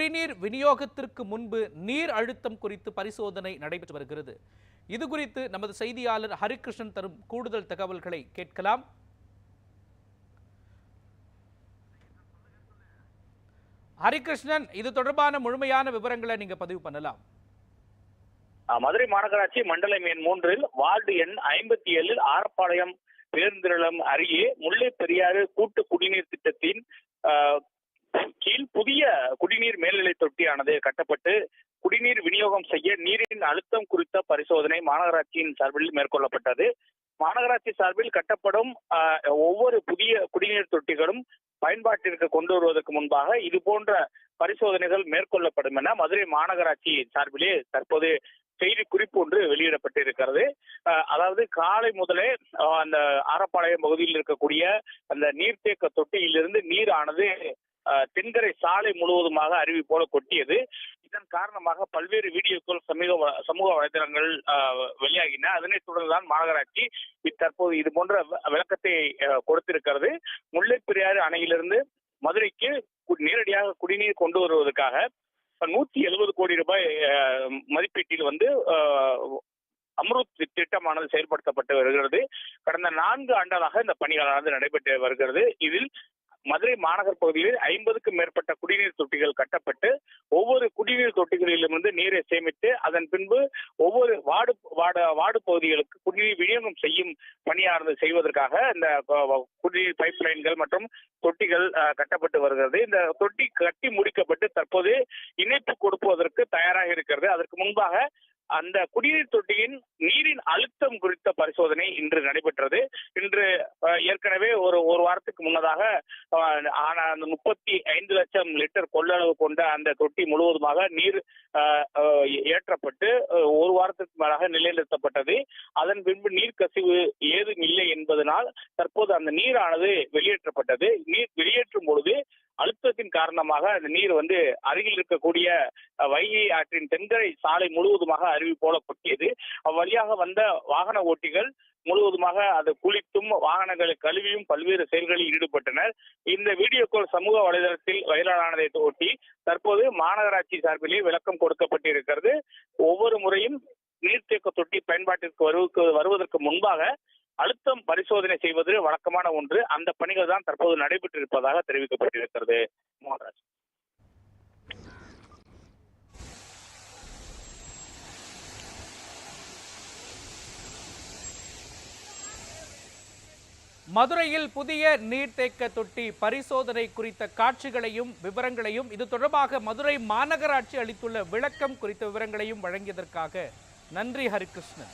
குடிநீர் விநியோகத்திற்கு முன்பு நீர் அழுத்தம் குறித்து பரிசோதனை நடைபெற்று வருகிறது. இது குறித்து நமது செய்தியாளர் ஹரிகிருஷ்ணன் தரும் கூடுதல் தகவல்களை கேட்கலாம். ஹரிகிருஷ்ணன் இது தொடர்பான முழுமையான விவரங்களை நீங்க பதிவு பண்ணலாம். மதுரை மாநகராட்சி மண்டலம் எண் மூன்றில் வார்டு எண் ஐம்பத்தி ஏழில் ஆரப்பாளையம் பேருந்து நிலையம் அருகே முல்லை பெரியாறு கூட்டு குடிநீர் திட்டத்தின் கீழ் புதிய குடிநீர் மேல்நிலை தொட்டியானது கட்டப்பட்டு குடிநீர் விநியோகம் செய்ய நீரின் அழுத்தம் குறித்த பரிசோதனை மாநகராட்சியின் சார்பில் மேற்கொள்ளப்பட்டது. மாநகராட்சி சார்பில் கட்டப்படும் ஒவ்வொரு புதிய குடிநீர் தொட்டிகளும் பயன்பாட்டிற்கு கொண்டு வருவதற்கு முன்பாக இது போன்ற பரிசோதனைகள் மேற்கொள்ளப்படும் என மதுரை மாநகராட்சி சார்பிலே தற்போது செய்தி குறிப்பு ஒன்று வெளியிடப்பட்டிருக்கிறது. அஹ், அதாவது காலை முதலே அந்த ஆரப்பாளையம் பகுதியில் இருக்கக்கூடிய அந்த நீர்த்தேக்க தொட்டியிலிருந்து நீரானது தென்கரை சாலை முழுவதுமாக அருவி போல கொட்டியது. இதன் காரணமாக பல்வேறு வீடியோக்கள் சமூக சமூக வலைதளங்கள் வெளியாகின. அதனைத் தொடர்ந்துதான் மாநகராட்சி தற்போது இது போன்ற விளக்கத்தை கொடுத்திருக்கிறது. முல்லை பெரியாறு அணையிலிருந்து மதுரைக்கு நேரடியாக குடிநீர் கொண்டு வருவதற்காக நூத்தி எழுபது கோடி ரூபாய் மதிப்பீட்டில் வந்து அம்ருத் திட்டமானது செயல்படுத்தப்பட்டு வருகிறது. கடந்த நான்கு ஆண்டுகளாக இந்த பணிகளானது நடைபெற்று வருகிறது. இதில் மதுரை மாநகர் பகுதியில் ஐம்பதுக்கும் மேற்பட்ட குடிநீர் தொட்டிகள் கட்டப்பட்டு ஒவ்வொரு குடிநீர் தொட்டிகளிலிருந்து நீரை சேமித்து அதன் பின்பு ஒவ்வொரு வார்டு வார்டு வார்டு பகுதிகளுக்கு குடிநீர் விநியோகம் செய்யும் பணியானது செய்வதற்காக இந்த குடிநீர் பைப் லைன்கள் மற்றும் தொட்டிகள் அஹ், கட்டப்பட்டு வருகிறது. இந்த தொட்டி கட்டி முடிக்கப்பட்டு தற்போது இணைப்பு கொடுப்பதற்கு தயாராக இருக்கிறது. அதற்கு முன்பாக அந்த குடிநீர் தொட்டியின் நீரின் அழுத்தம் குறித்த பரிசோதனை இன்று நடைபெற்றது. ஏற்கனவே ஒரு ஒரு வாரத்துக்கு முன்னதாக ஆன அந்த முப்பத்தி ஐந்து லட்சம் லிட்டர் கொள்ளளவு கொண்ட அந்த தொட்டி முழுவதுமாக நீர் ஏற்றப்பட்டு ஒரு வாரத்துக்கு மேலாக நிலைநிறுத்தப்பட்டது. அதன் பின்பு நீர் கசிவு ஏதும் இல்லை என்பதனால் தற்போது அந்த நீரானது வெளியேற்றப்பட்டது. நீர் வெளியேற்றும் பொழுது அழுத்தத்தின் காரணமாக அந்த நீர் வந்து அருகில் இருக்கக்கூடிய வைகை ஆற்றின் தென்கரை சாலை முழுவதுமாக அருவி போல கொட்டியது அவ்வழியாக வந்த வாகன ஓட்டிகள் முழுவதுமாக அது குளித்தும் வாகனங்களை கழுவியும் பல்வேறு செயல்களில் ஈடுபட்டனர். இந்த வீடியோ கால் சமூக வலைதளத்தில் வைரலானதை ஒட்டி தற்போது மாநகராட்சி சார்பிலே விளக்கம் கொடுக்கப்பட்டிருக்கிறது. ஒவ்வொரு முறையும் நீர்த்தேக்க தொட்டி பயன்பாட்டிற்கு வருவதற்கு வருவதற்கு முன்பாக அழுத்தம் பரிசோதனை செய்வது வழக்கமான ஒன்று. அந்த பணிகள் தான் தற்போது நடைபெற்றிருப்பதாக தெரிவிக்கப்பட்டிருக்கிறது. மோகன்ராஜ் மதுரையில் புதிய நீர்த்தேக்க தொட்டி பரிசோதனை குறித்த காட்சிகளையும் விவரங்களையும் இது தொடர்பாக மதுரை மாநகராட்சி அளித்துள்ள விளக்கம் குறித்த விவரங்களையும் வழங்கியதற்காக நன்றி ஹரிகிருஷ்ணன்.